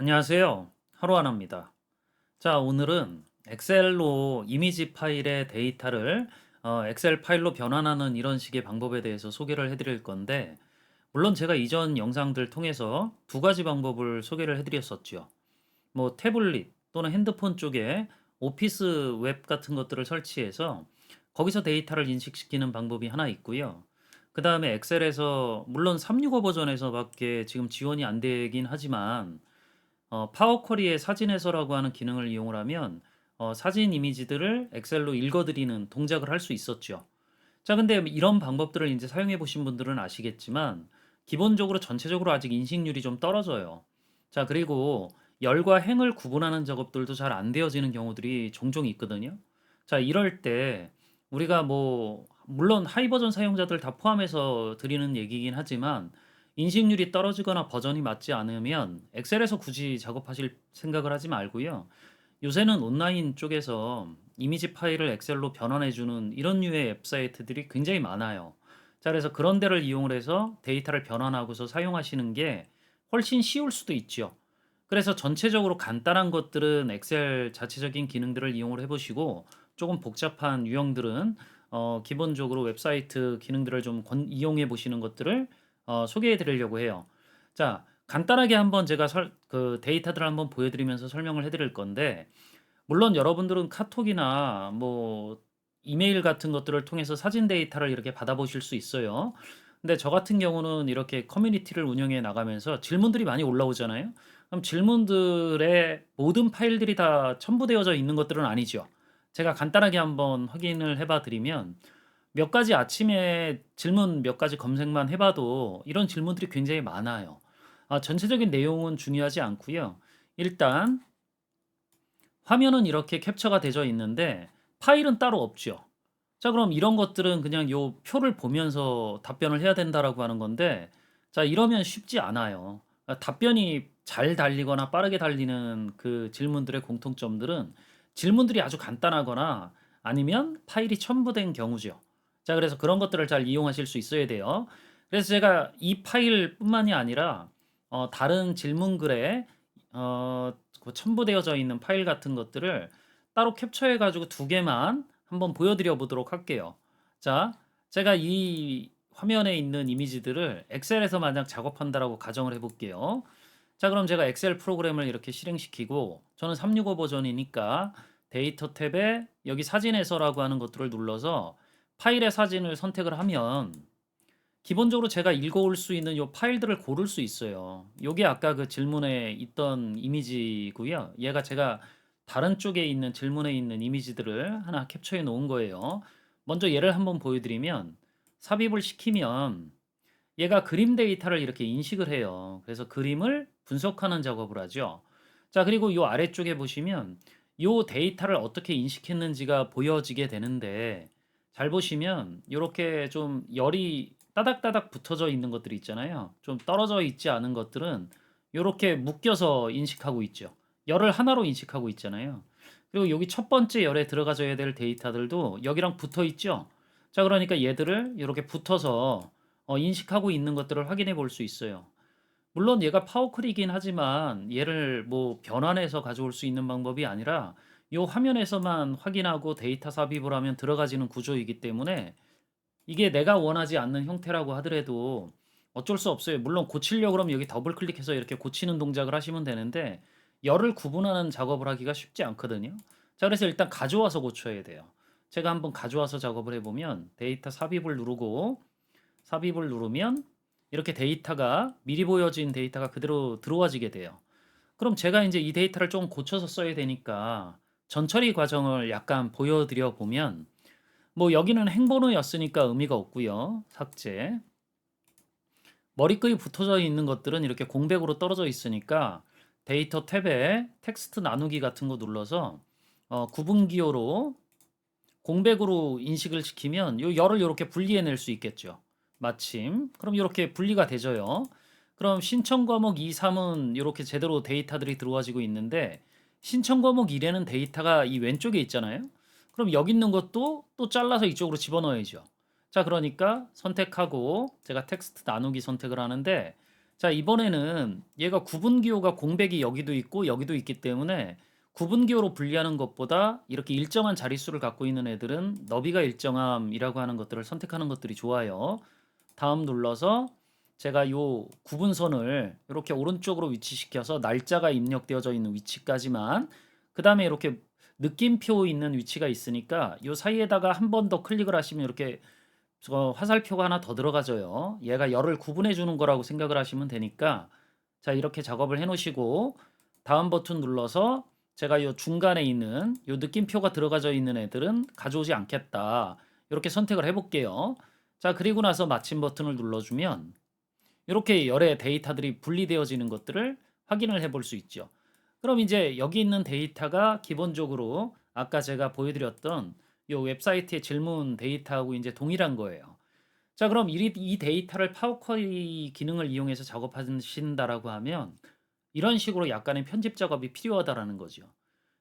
안녕하세요. 하루하나입니다. 자, 오늘은 엑셀로 이미지 파일의 데이터를 어, 엑셀 파일로 변환하는 이런 식의 방법에 대해서 소개를 해드릴 건데, 물론 제가 이전 영상들 통해서 두 가지 방법을 소개를 해드렸었죠. 뭐 태블릿 또는 핸드폰 쪽에 오피스 웹 같은 것들을 설치해서 거기서 데이터를 인식시키는 방법이 하나 있고요. 그 다음에 엑셀에서 물론 365 버전에서밖에 지금 지원이 안 되긴 하지만 어, 파워쿼리의 사진 해서라고 하는 기능을 이용을 하면 어, 사진 이미지들을 엑셀로 읽어드리는 동작을 할 수 있었죠. 자, 근데 이런 방법들을 이제 사용해 보신 분들은 아시겠지만 기본적으로 전체적으로 아직 인식률이 좀 떨어져요. 자, 그리고 열과 행을 구분하는 작업들도 잘 안 되어지는 경우들이 종종 있거든요. 자, 이럴 때 우리가 뭐 물론 하이 버전 사용자들 다 포함해서 드리는 얘기긴 하지만 인식률이 떨어지거나 버전이 맞지 않으면 엑셀에서 굳이 작업하실 생각을 하지 말고요. 요새는 온라인 쪽에서 이미지 파일을 엑셀로 변환해주는 이런 류의 앱 사이트들이 굉장히 많아요. 자, 그래서 그런 데를 이용을 해서 데이터를 변환하고서 사용하시는 게 훨씬 쉬울 수도 있죠. 그래서 전체적으로 간단한 것들은 엑셀 자체적인 기능들을 이용을 해보시고 조금 복잡한 유형들은 어, 기본적으로 웹사이트 기능들을 좀 권- 이용해 보시는 것들을 어, 소개해 드리려고 해요. 자, 간단하게 한번 제가 설, 그 데이터들을 한번 보여드리면서 설명을 해드릴 건데, 물론 여러분들은 카톡이나 뭐 이메일 같은 것들을 통해서 사진 데이터를 이렇게 받아보실 수 있어요. 근데 저 같은 경우는 이렇게 커뮤니티를 운영해 나가면서 질문들이 많이 올라오잖아요. 그럼 질문들의 모든 파일들이 다 첨부되어져 있는 것들은 아니죠. 제가 간단하게 한번 확인을 해봐 드리면 몇 가지 아침에 질문 몇 가지 검색만 해봐도 이런 질문들이 굉장히 많아요. 아, 전체적인 내용은 중요하지 않고요. 일단 화면은 이렇게 캡처가 되어 있는데 파일은 따로 없죠. 자, 그럼 이런 것들은 그냥 요 표를 보면서 답변을 해야 된다라고 하는 건데 자, 이러면 쉽지 않아요. 아, 답변이 잘 달리거나 빠르게 달리는 그 질문들의 공통점들은 질문들이 아주 간단하거나 아니면 파일이 첨부된 경우죠. 자, 그래서 그런 것들을 잘 이용하실 수 있어야 돼요. 그래서 제가 이 파일뿐만이 아니라 어, 다른 질문글에 어, 그 첨부되어져 있는 파일 같은 것들을 따로 캡처해 가지고 두 개만 한번 보여드려 보도록 할게요. 자, 제가 이 화면에 있는 이미지들을 엑셀에서 만약 작업한다라고 가정을 해볼게요. 자, 그럼 제가 엑셀 프로그램을 이렇게 실행시키고 저는 365 버전이니까 데이터 탭에 여기 사진에서라고 하는 것들을 눌러서 파일의 사진을 선택을 하면 기본적으로 제가 읽어올 수 있는 요 파일들을 고를 수 있어요. 요게 아까 그 질문에 있던 이미지고요. 얘가 제가 다른 쪽에 있는 질문에 있는 이미지들을 하나 캡처해 놓은 거예요. 먼저 얘를 한번 보여드리면 삽입을 시키면 얘가 그림 데이터를 이렇게 인식을 해요. 그래서 그림을 분석하는 작업을 하죠. 자, 그리고 요 아래쪽에 보시면 요 데이터를 어떻게 인식했는지가 보여지게 되는데 잘 보시면 이렇게 좀 열이 따닥따닥 붙어져 있는 것들이 있잖아요. 좀 떨어져 있지 않은 것들은 이렇게 묶여서 인식하고 있죠. 열을 하나로 인식하고 있잖아요. 그리고 여기 첫 번째 열에 들어가져야 될 데이터들도 여기랑 붙어 있죠. 자, 그러니까 얘들을 이렇게 붙어서 어, 인식하고 있는 것들을 확인해 볼 수 있어요. 물론 얘가 파워클이긴 하지만 얘를 뭐 변환해서 가져올 수 있는 방법이 아니라 이 화면에서만 확인하고 데이터 삽입을 하면 들어가지는 구조이기 때문에 이게 내가 원하지 않는 형태라고 하더라도 어쩔 수 없어요. 물론 고치려고 그러면 여기 더블 클릭해서 이렇게 고치는 동작을 하시면 되는데 열을 구분하는 작업을 하기가 쉽지 않거든요. 자, 그래서 일단 가져와서 고쳐야 돼요. 제가 한번 가져와서 작업을 해보면 데이터 삽입을 누르고 삽입을 누르면 이렇게 데이터가 미리 보여진 데이터가 그대로 들어와지게 돼요. 그럼 제가 이제 이 데이터를 좀 고쳐서 써야 되니까 전처리 과정을 약간 보여드려 보면 뭐 여기는 행번호였으니까 의미가 없고요. 삭제. 머리끈이 붙어져 있는 것들은 이렇게 공백으로 떨어져 있으니까 데이터 탭에 텍스트 나누기 같은 거 눌러서 어, 구분 기호로 공백으로 인식을 시키면 요 열을 이렇게 분리해낼 수 있겠죠. 마침 그럼 이렇게 분리가 되져요. 그럼 신청 과목 2, 3은 이렇게 제대로 데이터들이 들어와지고 있는데 신청 과목 1에는 데이터가 이 왼쪽에 있잖아요. 그럼 여기 있는 것도 또 잘라서 이쪽으로 집어넣어야죠. 자, 그러니까 선택하고 제가 텍스트 나누기 선택을 하는데 자, 이번에는 얘가 구분 기호가 공백이 여기도 있고 여기도 있기 때문에 구분 기호로 분리하는 것보다 이렇게 일정한 자릿수를 갖고 있는 애들은 너비가 일정함이라고 하는 것들을 선택하는 것들이 좋아요. 다음 눌러서 제가 요 구분선을 이렇게 오른쪽으로 위치시켜서 날짜가 입력되어져 있는 위치까지만 그 다음에 이렇게 느낌표 있는 위치가 있으니까 요 사이에다가 한 번 더 클릭을 하시면 이렇게 저 화살표가 하나 더 들어가져요. 얘가 열을 구분해 주는 거라고 생각을 하시면 되니까 자 이렇게 작업을 해 놓으시고 다음 버튼 눌러서 제가 요 중간에 있는 요 느낌표가 들어가져 있는 애들은 가져오지 않겠다. 이렇게 선택을 해 볼게요. 자 그리고 나서 마침 버튼을 눌러주면 이렇게 열의 데이터들이 분리되어지는 것들을 확인을 해볼 수 있죠. 그럼 이제 여기 있는 데이터가 기본적으로 아까 제가 보여드렸던 이 웹사이트의 질문 데이터하고 이제 동일한 거예요. 자, 그럼 이, 이 데이터를 파워쿼리 기능을 이용해서 작업하신다라고 하면 이런 식으로 약간의 편집 작업이 필요하다라는 거죠.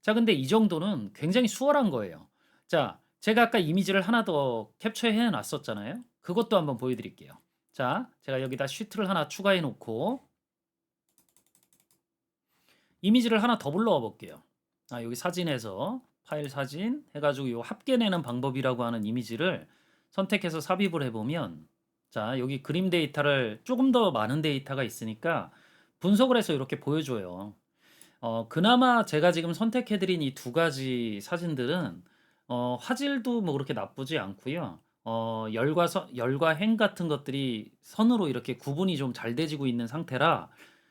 자, 근데 이 정도는 굉장히 수월한 거예요. 자, 제가 아까 이미지를 하나 더 캡처해 놨었잖아요. 그것도 한번 보여드릴게요. 자, 제가 여기다 쉬트를 하나 추가해 놓고 이미지를 하나 더 불러와 볼게요. 아, 여기 사진에서 파일 사진 해가지고 요 합계내는 방법이라고 하는 이미지를 선택해서 삽입을 해보면 자 여기 그림 데이터를 조금 더 많은 데이터가 있으니까 분석을 해서 이렇게 보여줘요. 어, 그나마 제가 지금 선택해드린 이 두 가지 사진들은 어, 화질도 뭐 그렇게 나쁘지 않고요. 어, 열과 서, 열과 행 같은 것들이 선으로 이렇게 구분이 좀잘 되지고 있는 상태라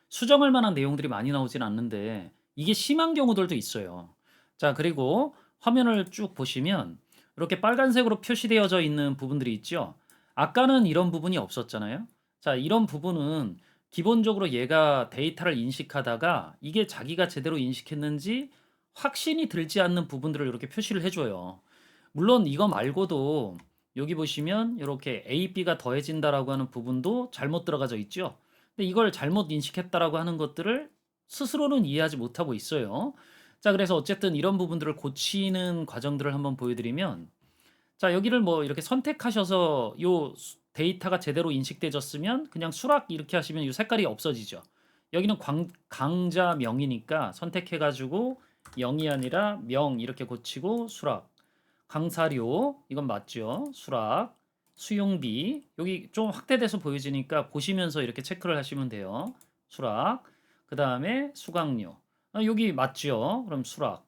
수정할 만한 내용들이 많이 나오진 않는데 이게 심한 경우들도 있어요. 자, 그리고 화면을 쭉 보시면 이렇게 빨간색으로 표시되어져 있는 부분들이 있죠. 아까는 이런 부분이 없었잖아요. 자, 이런 부분은 기본적으로 얘가 데이터를 인식하다가 이게 자기가 제대로 인식했는지 확신이 들지 않는 부분들을 이렇게 표시를 해줘요. 물론 이거 말고도 여기 보시면 이렇게 A, B가 더해진다라고 하는 부분도 잘못 들어가져 있죠. 근데 이걸 잘못 인식했다라고 하는 것들을 스스로는 이해하지 못하고 있어요. 자, 그래서 어쨌든 이런 부분들을 고치는 과정들을 한번 보여드리면 자, 여기를 뭐 이렇게 선택하셔서 요 데이터가 제대로 인식되졌으면 그냥 수락 이렇게 하시면 이 색깔이 없어지죠. 여기는 광, 강자 명이니까 선택해가지고 0이 아니라 명 이렇게 고치고 수락. 강사료 이건 맞죠? 수락. 수용비 여기 좀 확대돼서 보여지니까 보시면서 이렇게 체크를 하시면 돼요. 수락. 그 다음에 수강료. 아, 여기 맞죠? 그럼 수락.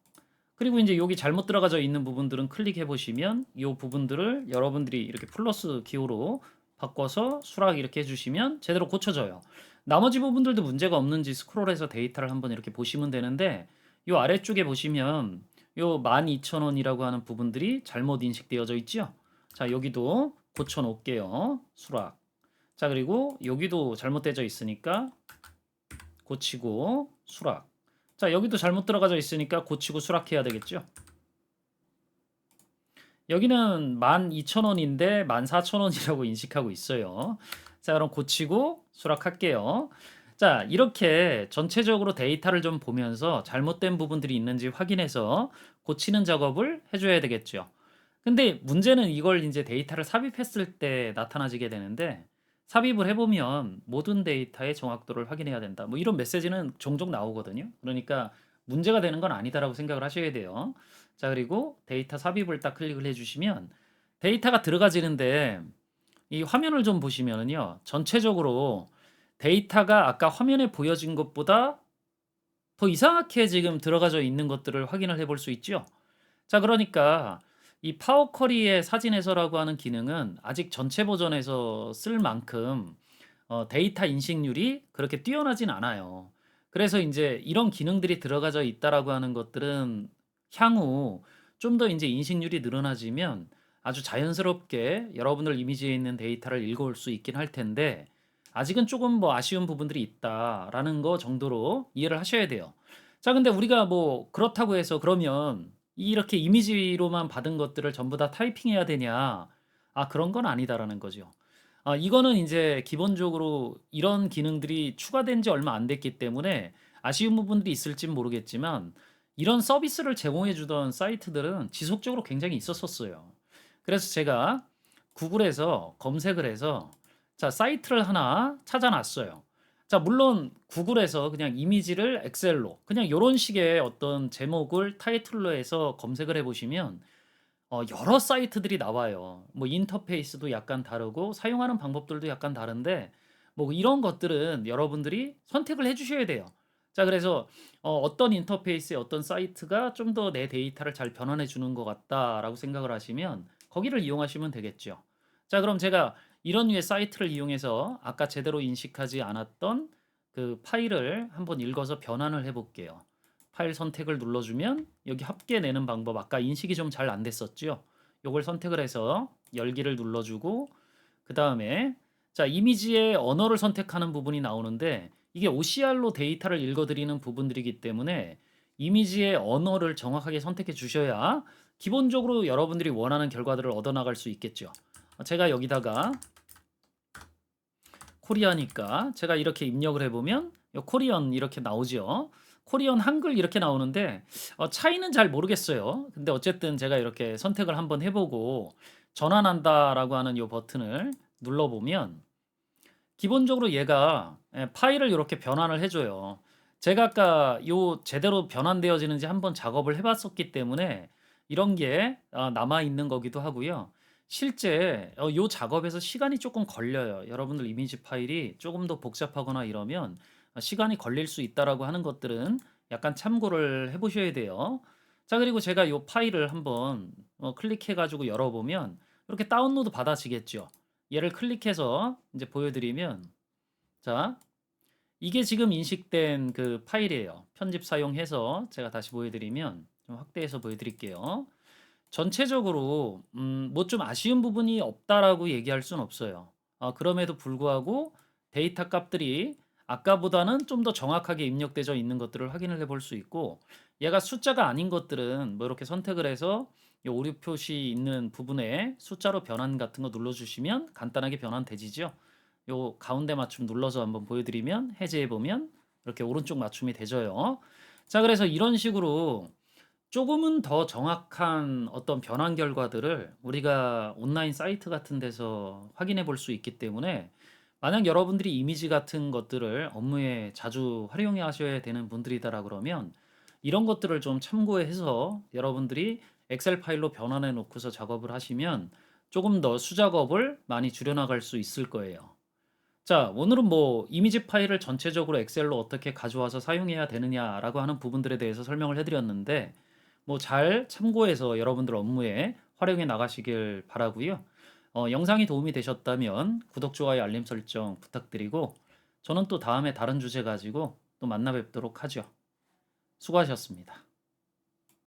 그리고 이제 여기 잘못 들어가져 있는 부분들은 클릭해 보시면 이 부분들을 여러분들이 이렇게 플러스 기호로 바꿔서 수락 이렇게 해주시면 제대로 고쳐져요. 나머지 부분들도 문제가 없는지 스크롤해서 데이터를 한번 이렇게 보시면 되는데 이 아래쪽에 보시면 요 12,000원이라고 하는 부분들이 잘못 인식되어져 있죠. 자 여기도 고쳐 놓을게요. 수락. 자 그리고 여기도 잘못되어 있으니까 고치고 수락. 자 여기도 잘못 들어가져 있으니까 고치고 수락해야 되겠죠. 여기는 12,000원인데 14,000원이라고 인식하고 있어요. 자 그럼 고치고 수락할게요. 자 이렇게 전체적으로 데이터를 좀 보면서 잘못된 부분들이 있는지 확인해서 고치는 작업을 해줘야 되겠죠. 근데 문제는 이걸 이제 데이터를 삽입했을 때 나타나지게 되는데 삽입을 해보면 모든 데이터의 정확도를 확인해야 된다. 뭐 이런 메시지는 종종 나오거든요. 그러니까 문제가 되는 건 아니다라고 생각을 하셔야 돼요. 자, 그리고 데이터 삽입을 딱 클릭을 해주시면 데이터가 들어가지는데 이 화면을 좀 보시면은요. 전체적으로 데이터가 아까 화면에 보여진 것보다 더 이상하게 지금 들어가져 있는 것들을 확인을 해볼 수 있죠. 자, 그러니까 이 파워 쿼리의 사진 해설라고 하는 기능은 아직 전체 버전에서 쓸 만큼 어, 데이터 인식률이 그렇게 뛰어나진 않아요. 그래서 이제 이런 기능들이 들어가져 있다라고 하는 것들은 향후 좀 더 이제 인식률이 늘어나지면 아주 자연스럽게 여러분들 이미지에 있는 데이터를 읽어올 수 있긴 할 텐데 아직은 조금 뭐 아쉬운 부분들이 있다라는 거 정도로 이해를 하셔야 돼요. 자, 근데 우리가 뭐 그렇다고 해서 그러면 이렇게 이미지로만 받은 것들을 전부 다 타이핑해야 되냐? 아, 그런 건 아니다라는 거죠. 아, 이거는 이제 기본적으로 이런 기능들이 추가된 지 얼마 안 됐기 때문에 아쉬운 부분들이 있을진 모르겠지만 이런 서비스를 제공해 주던 사이트들은 지속적으로 굉장히 있었었어요. 그래서 제가 구글에서 검색을 해서 자, 사이트를 하나 찾아놨어요. 자, 물론 구글에서 그냥 이미지를 엑셀로 그냥 요런 식의 어떤 제목을 타이틀로 해서 검색을 해 보시면 어 여러 사이트들이 나와요. 뭐 인터페이스도 약간 다르고 사용하는 방법들도 약간 다른데 뭐 이런 것들은 여러분들이 선택을 해 주셔야 돼요. 자, 그래서 어 어떤 인터페이스의 어떤 사이트가 좀 더 내 데이터를 잘 변환해 주는 것 같다라고 생각을 하시면 거기를 이용하시면 되겠죠. 자, 그럼 제가 이런 류의 사이트를 이용해서 아까 제대로 인식하지 않았던 그 파일을 한번 읽어서 변환을 해 볼게요. 파일 선택을 눌러주면 여기 합계 내는 방법 아까 인식이 좀 잘 안 됐었죠. 요걸 선택을 해서 열기를 눌러주고 그 다음에 자 이미지의 언어를 선택하는 부분이 나오는데 이게 OCR로 데이터를 읽어드리는 부분들이기 때문에 이미지의 언어를 정확하게 선택해 주셔야 기본적으로 여러분들이 원하는 결과들을 얻어나갈 수 있겠죠. 제가 여기다가 코리아니까 제가 이렇게 입력을 해보면 요 코리언 이렇게 나오죠. 코리언 한글 이렇게 나오는데 어, 차이는 잘 모르겠어요. 근데 어쨌든 제가 이렇게 선택을 한번 해보고 전환한다라고 하는 요 버튼을 눌러보면 기본적으로 얘가 예, 파일을 이렇게 변환을 해줘요. 제가 아까 요 제대로 변환되어지는지 한번 작업을 해봤었기 때문에 이런 게 아, 남아 있는 거기도 하고요. 실제 어, 요 작업에서 시간이 조금 걸려요. 여러분들 이미지 파일이 조금 더 복잡하거나 이러면 어, 시간이 걸릴 수 있다라고 하는 것들은 약간 참고를 해 보셔야 돼요. 자, 그리고 제가 요 파일을 한번 어, 클릭해 가지고 열어 보면 이렇게 다운로드 받아지겠죠. 얘를 클릭해서 이제 보여 드리면 자, 이게 지금 인식된 그 파일이에요. 편집 사용해서 제가 다시 보여 드리면 좀 확대해서 보여 드릴게요. 전체적으로 음, 뭐 좀 아쉬운 부분이 없다라고 얘기할 수는 없어요. 아, 그럼에도 불구하고 데이터 값들이 아까보다는 좀 더 정확하게 입력되어 있는 것들을 확인을 해볼 수 있고 얘가 숫자가 아닌 것들은 뭐 이렇게 선택을 해서 이 오류 표시 있는 부분에 숫자로 변환 같은 거 눌러주시면 간단하게 변환되지죠. 요 가운데 맞춤 눌러서 한번 보여드리면 해제해 보면 이렇게 오른쪽 맞춤이 되져요. 자, 그래서 이런 식으로 조금은 더 정확한 어떤 변환 결과들을 우리가 온라인 사이트 같은 데서 확인해 볼 수 있기 때문에 만약 여러분들이 이미지 같은 것들을 업무에 자주 활용해 하셔야 되는 분들이다라 그러면 이런 것들을 좀 참고해서 여러분들이 엑셀 파일로 변환해 놓고서 작업을 하시면 조금 더 수작업을 많이 줄여나갈 수 있을 거예요. 자, 오늘은 뭐 이미지 파일을 전체적으로 엑셀로 어떻게 가져와서 사용해야 되느냐라고 하는 부분들에 대해서 설명을 해드렸는데 뭐 잘 참고해서 여러분들 업무에 활용해 나가시길 바라고요. 어, 영상이 도움이 되셨다면 구독, 좋아요, 알림 설정 부탁드리고 저는 또 다음에 다른 주제 가지고 또 만나 뵙도록 하죠. 수고하셨습니다.